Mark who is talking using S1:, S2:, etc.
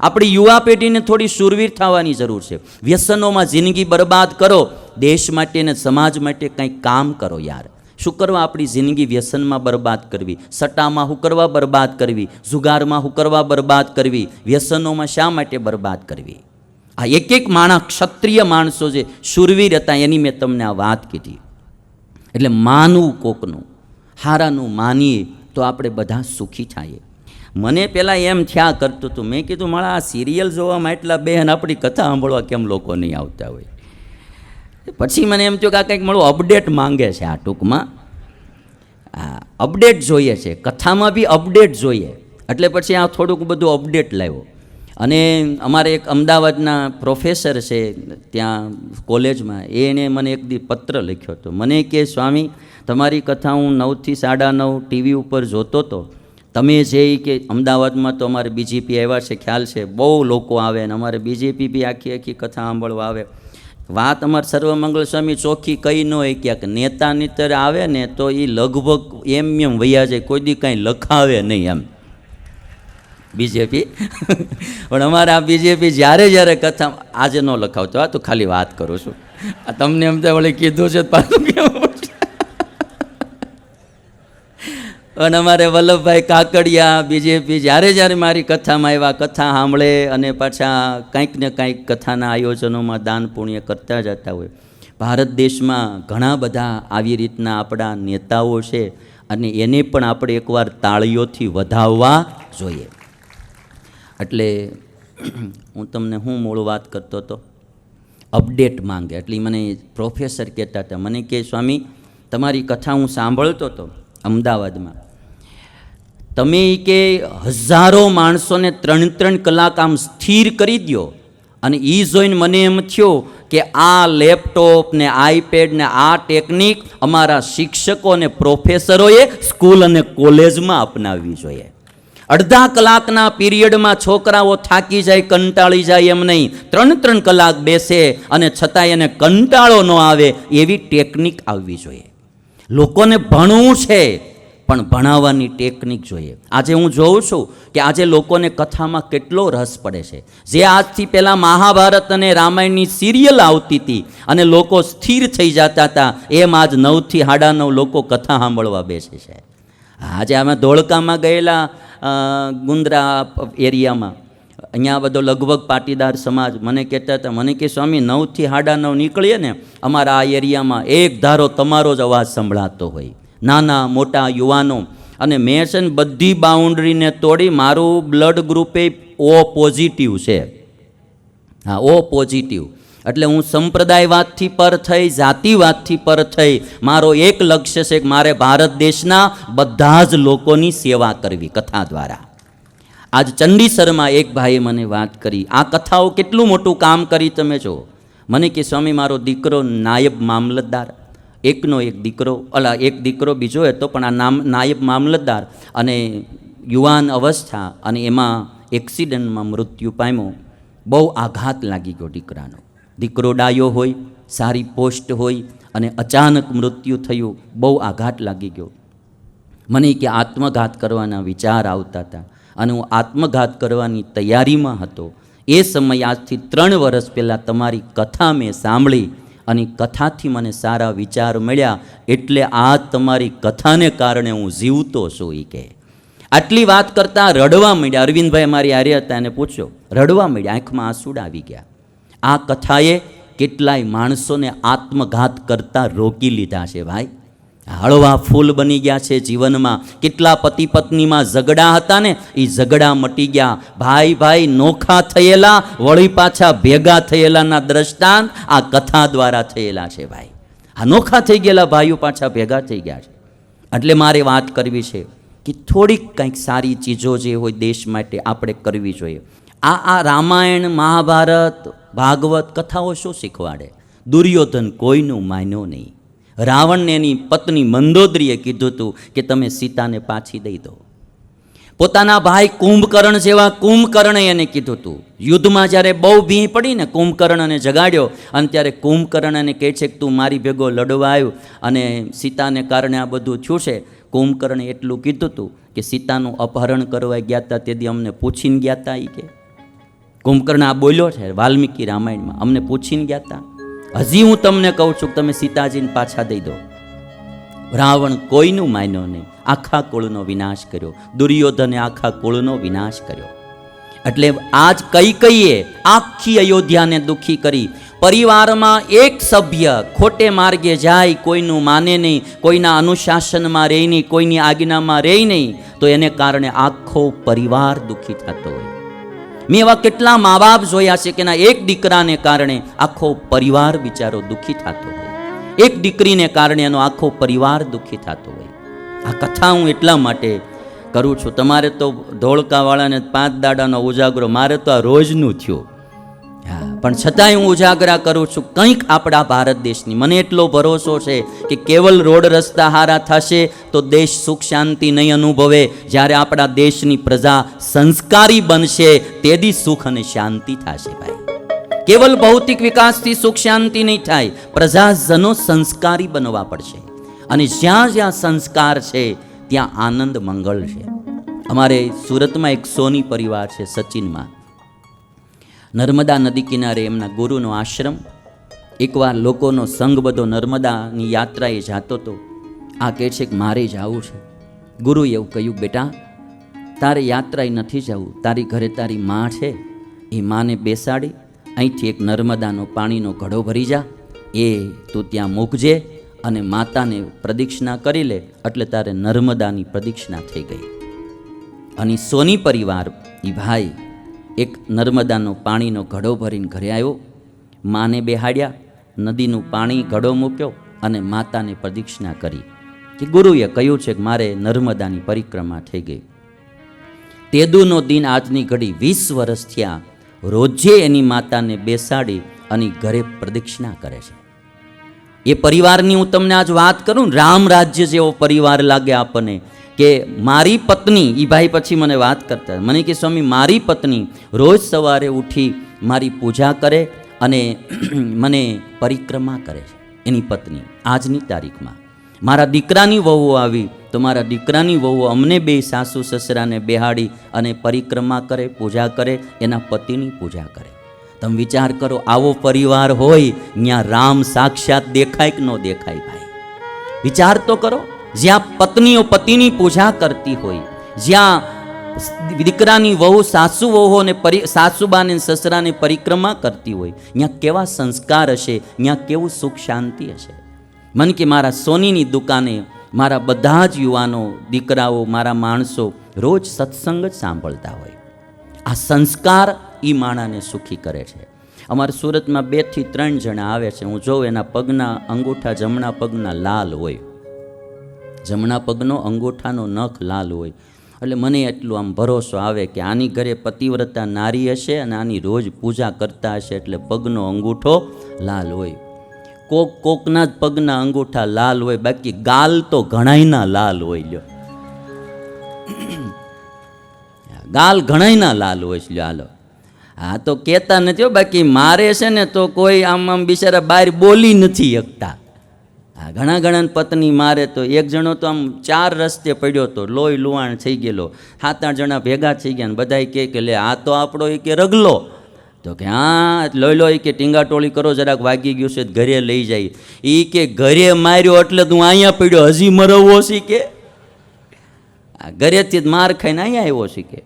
S1: આપણી યુવા પેઢીને થોડી શુરવીર થવાની જરૂર છે. વ્યસનોમાં જિંદગી બરબાદ કરો. દેશ માટે ને સમાજ માટે કંઈક કામ કરો યાર. શું કરવા આપણી જિંદગી વ્યસનમાં બરબાદ કરવી? સટ્ટામાં હું કરવા બરબાદ કરવી? જુગારમાં હું કરવા બરબાદ કરવી? વ્યસનોમાં શા માટે બરબાદ કરવી? આ એક એક માણસ, ક્ષત્રિય માણસો જે શુરવીર હતા એની મેં તમને આ વાત કીધી. એટલે માનવું કોકનું. હારાનું માનીએ તો આપણે બધા સુખી થઈએ મને પહેલાં એમ થયા કરતું હતું મેં કીધું મારા આ સિરિયલ જોવામાં એટલા બેન આપણી કથા સાંભળવા કેમ લોકો નહીં આવતા હોય? પછી મને એમ થયું કે આ કંઈક મળું અપડેટ માંગે છે આ ટૂંકમાં. હા અપડેટ જોઈએ છે. કથામાં બી અપડેટ જોઈએ. એટલે પછી આ થોડુંક બધું અપડેટ લાવ્યો. અને અમારે એક અમદાવાદના પ્રોફેસર છે, ત્યાં કોલેજમાં એણે મને એક દી પત્ર લખ્યો હતો. મને કે, સ્વામી, તમારી કથા હું નવથી સાડા નવ ટીવી ઉપર જોતો હતો તમે જે કે અમદાવાદમાં તો અમારે બીજેપી આવ્યા છે, ખ્યાલ છે, બહુ લોકો આવે ને અમારે બીજેપી બી આખી આખી કથા સાંભળવા આવે. વાત અમારે સર્વમંગલ સ્વામી ચોખ્ખી કઈ ન હોય, ક્યાંક નેતા નીતર આવે ને તો એ લગભગ એમ એમ વૈયા જાય, કોઈ દી કાંઈ લખાવે નહીં એમ. બીજેપી પણ અમારે આ બીજેપી જ્યારે જ્યારે કથા, આજે ન લખાવતો, આ તો ખાલી વાત કરું છું. આ તમને એમ તો વળી કીધું છે પાછું કેવું અને અમારે વલ્લભભાઈ કાકડિયા, બીજેપી જ્યારે જ્યારે મારી કથામાં એવા કથા સાંભળે અને પાછા કંઈક ને કંઈક કથાના આયોજનોમાં દાન પુણ્ય કરતા જતા હોય. ભારત દેશમાં ઘણા બધા આવી રીતના આપણા નેતાઓ છે અને એને પણ આપણે એકવાર તાળીઓથી વધાવવા જોઈએ. એટલે હું તમને હું મૂળ વાત કરતો હતો? અપડેટ માંગે. એટલે મને પ્રોફેસર કહેતા હતા. મને કે, સ્વામી, તમારી કથા હું સાંભળતો હતો અમદાવાદમાં તમે કે હજારો માણસોને ત્રણ ત્રણ કલાક આમ સ્થિર કરી દ્યો. અને એ જોઈને મને એમ થયો કે આ લેપટોપ ને આઈપેડ ને આ ટેકનિક અમારા શિક્ષકો અને પ્રોફેસરોએ સ્કૂલ અને કોલેજમાં અપનાવવી જોઈએ. અડધા કલાકના પીરિયડમાં છોકરાઓ થાકી જાય, કંટાળી જાય એમ નહીં. ત્રણ ત્રણ કલાક બેસે અને છતાંય એને કંટાળો ન આવે એવી ટેકનિક આવવી જોઈએ. લોકોને ભણવું છે. પણ ભણાવવાની ટેકનિક જોઈએ. આજે હું જોઉં છું કે આજે લોકોને કથામાં કેટલો રસ પડે છે. જે આજથી પહેલાં મહાભારત અને રામાયણની સિરિયલ આવતી હતી અને લોકો સ્થિર થઈ જતા હતા, એમ આજ નવથી સાડા નવ લોકો કથા સાંભળવા બેસે છે. આજે અમે ધોળકામાં ગયેલા ગુંદરા એરિયામાં. અહીંયા બધો લગભગ પાટીદાર સમાજ મને કહેતા હતા, મને કે સ્વામી નવથી સાડા નવ નીકળીએ ને, અમારા આ એરિયામાં એક ધારો તમારો જ અવાજ સંભળાતો હોય. નાના મોટા યુવાનો અને મેં છે ને બધી બાઉન્ડ્રીને તોડી મારું બ્લડ ગ્રુપે ઓ પોઝિટિવ છે. હા, ઓ પોઝિટિવ એટલે હું સંપ્રદાયવાદથી પર થઈ, જાતિવાદથી પર થઈ, મારો એક લક્ષ્ય છે કે મારે ભારત દેશના બધા જ લોકોની સેવા કરવી કથા દ્વારા. આજ ચંડીસરમાં એક ભાઈએ મને વાત કરી, આ કથાઓ કેટલું મોટું કામ કરી તમે જો મને કે, સ્વામી, મારો દીકરો નાયબ મામલતદાર. એકનો એક દીકરો, અલા, એક દીકરો બીજો હતો, પણ આ નામ, નાયબ મામલતદાર અને યુવાન અવસ્થા અને એમાં એક્સિડન્ટમાં મૃત્યુ પામ્યો. બહુ આઘાત લાગી ગયો દીકરાનો. દીકરો ડાયો હોય, સારી પોસ્ટ હોય અને અચાનક મૃત્યુ થયું, બહુ આઘાત લાગી ગયો. મને કે આત્મઘાત કરવાના વિચાર આવતા હતા અને હું આત્મઘાત કરવાની તૈયારીમાં હતો. એ સમય આજથી ત્રણ વર્ષ પહેલાં તમારી કથા મેં સાંભળી અને કથાથી મને સારા વિચાર મળ્યા એટલે આ તમારી કથાને કારણે હું જીવતો છું એ કહે આટલી વાત કરતાં રડવા મળ્યા અરવિંદભાઈ મારી હારે હતા એને પૂછ્યો, રડવા મળ્યા આંખમાં આંસુડ આવી ગયા. આ કથાએ કેટલાય માણસોને આત્મઘાત કરતાં રોકી લીધા છે ભાઈ. હળવા ફૂલ બની ગયા છે જીવનમાં. કેટલા પતિ પત્નીમાં ઝઘડા હતા ને? એ ઝઘડા મટી ગયા. ભાઈ ભાઈ નોખા થયેલા, વળી પાછા ભેગા થયેલાના દ્રષ્ટાંત આ કથા દ્વારા થયેલા છે ભાઈ. આ નોખા થઈ ગયેલા ભાઈઓ પાછા ભેગા થઈ ગયા છે. એટલે મારે વાત કરવી છે કે થોડીક કંઈક સારી ચીજો જે હોય દેશ માટે આપણે કરવી જોઈએ. આ આ રામાયણ, મહાભારત, ભાગવત કથાઓ શું શીખવાડે? દુર્યોધન કોઈનું માન્યો નહીં. રાવણને એની પત્ની મંદોદરીએ કીધું હતું કે તમે સીતાને પાછી દઈ દો. પોતાના ભાઈ કુંભકર્ણ જેવા કુંભકર્ણે એને કીધું હતું. યુદ્ધમાં જ્યારે બહુ ભીં પડી ને કુંભકર્ણને જગાડ્યો, અને ત્યારે કુંભકર્ણ એને કહે છે કે તું મારી ભેગો લડવા આવ્યો અને સીતાને કારણે આ બધું થયું છે. કુંભકર્ણે એટલું કીધું હતું કે સીતાનું અપહરણ કરવા ગયા હતા તેથી અમને પૂછીને ગયા હતા એ કે. કુંભકર્ણ આ બોલ્યો છે વાલ્મીકી રામાયણમાં. અમને પૂછીને ગયા હતા હજી હું તમને કહું છું કે તમે સીતાજીને પાછા દઈ દો. રાવણ કોઈનું માન્યો નહીં. આખા કુળનો વિનાશ કર્યો. દુર્યોધને આખા કુળનો વિનાશ કર્યો. એટલે આજ કઈ કઈએ આખી અયોધ્યાને દુઃખી કરી. પરિવારમાં એક સભ્ય ખોટે માર્ગે જાય, કોઈનું માને નહીં, કોઈના અનુશાસનમાં રહે નહીં, કોઈની આજ્ઞામાં રહે નહીં, તો એને કારણે આખો પરિવાર દુઃખી થતો હોય. મેં એવા કેટલા મા બાપ જોયા છે કે એના એક દીકરાને કારણે આખો પરિવાર બિચારો દુઃખી થતો હોય. એક દીકરીને કારણે એનો આખો પરિવાર દુઃખી થતો હોય. આ કથા હું એટલા માટે કરું છું. તમારે તો ધોળકાવાળાને પાંચ દાડાનો ઉજાગરો, મારે તો આ રોજનું થયું. પણ છતાંય હું ઉજાગરા કરું છું, કંઈક આપણા ભારત દેશની. મને એટલો ભરોસો છે કે કેવલ રોડ રસ્તા હારા થશે તો દેશ સુખ શાંતિ નહીં અનુભવે. જ્યારે આપણા દેશની પ્રજા સંસ્કારી બનશે તેથી સુખ અને શાંતિ થશે ભાઈ. કેવલ ભૌતિક વિકાસથી સુખ શાંતિ નહીં થાય પ્રજાજનો સંસ્કારી બનવા પડશે. અને જ્યાં જ્યાં સંસ્કાર છે, ત્યાં આનંદ મંગળ છે. અમારે સુરતમાં એક સોની પરિવાર છે સચિનમાં. નર્મદા નદી કિનારે એમના ગુરુનો આશ્રમ. એકવાર લોકોનો સંઘ બધો નર્મદાની યાત્રાએ જાતો હતો આ કહે છે કે મારે જવું છે. ગુરુએ એવું કહ્યું, બેટા, તારે યાત્રાએ નથી જવું. તારી ઘરે તારી મા છે. એ માને બેસાડી. અહીંથી એક નર્મદાનો પાણીનો ઘડો ભરી જા. એ તું ત્યાં મૂકજે અને માતાને પ્રદક્ષિણા કરી લે. એટલે તારે નર્મદાની પ્રદક્ષિણા થઈ ગઈ. અને સોની પરિવાર એ ભાઈ એક નર્મદાનો પાણીનો ઘડો ભરીને ઘરે આવ્યો. માને બેહાડ્યા, નદીનું પાણી ઘડો મૂક્યો અને માતાને પ્રદક્ષિણા કરી કે, ગુરુએ કહ્યું છે કે મારે નર્મદાની પરિક્રમા થઈ ગઈ. તેદુનો દિન આજની ઘડી વીસ વર્ષ થયા. રોજે એની માતાને બેસાડી અને ઘરે પ્રદક્ષિણા કરે છે. એ પરિવારની હું તમને આજ વાત કરું રામ રાજ્ય જેવો પરિવાર લાગે આપણને. કે મારી પત્ની એ ભાઈ પછી મને વાત કરતા મને કે, સ્વામી, મારી પત્ની રોજ સવારે ઉઠી મારી પૂજા કરે અને મને પરિક્રમા કરે છે એની પત્ની આજની તારીખમાં. મારા દીકરાની વહુ આવી તો મારા દીકરાની વહુ અમને બે સાસુ સસરાને બેહાડી અને પરિક્રમા કરે, પૂજા કરે, એના પતિની પૂજા કરે. તમે વિચાર કરો, આવો પરિવાર હોય ત્યાં રામ સાક્ષાત દેખાય કે ન દેખાય ભાઈ? વિચાર તો કરો. જ્યાં પત્નીઓ પતિની પૂજા કરતી હોય, જ્યાં દીકરાની વહુ સાસુ વહુને પરી, સાસુબાને સસરાને પરિક્રમા કરતી હોય, ત્યાં કેવા સંસ્કાર હશે, ત્યાં કેવું સુખ શાંતિ હશે? મન કે મારા સોનીની દુકાને મારા બધા જ યુવાનો, દીકરાઓ, મારા માણસો રોજ સત્સંગ જ સાંભળતા હોય. આ સંસ્કાર એ માણાને સુખી કરે છે. અમારા સુરતમાં બેથી ત્રણ જણા આવે છે. હું જોઉં એના પગના અંગૂઠા જમણા પગના લાલ હોય. જમણા પગનો અંગૂઠાનો નખ લાલ હોય. એટલે મને એટલું આમ ભરોસો આવે કે આની ઘરે પતિવ્રતા નારી હશે અને આની રોજ પૂજા કરતા હશે એટલે પગનો અંગૂઠો લાલ હોય. કોક કોકના જ પગના અંગૂઠા લાલ હોય, બાકી ગાલ તો ઘણાયના લાલ હોય લ્યો. ગાલ ઘણાયના લાલ હોય છે હાલો. હા તો કહેતા નથી બાકી મારે છે ને તો કોઈ આમ આમ બિચારા બહાર બોલી નથી શકતા. ઘણા ઘણા પત્ની મારે તો એક જણો તો આમ ચાર રસ્તે પડ્યો તો લોહી લુવાણ થઈ ગયેલો. સાત આઠ જણા ભેગા થઈ ગયા ને બધા કહે કે લે, આ તો આપણો એ કે રગલો. તો કે હા લોહી લોહી કે ટીંગાટોળી કરો, જરાક વાગી ગયું છે ઘરે લઈ જાય. એ કે ઘરે માર્યો એટલે તું અહીંયા પડ્યો, હજી મરવવો કે આ ઘરેથી જ માર ખાઈને અહીંયા આવ્યો કે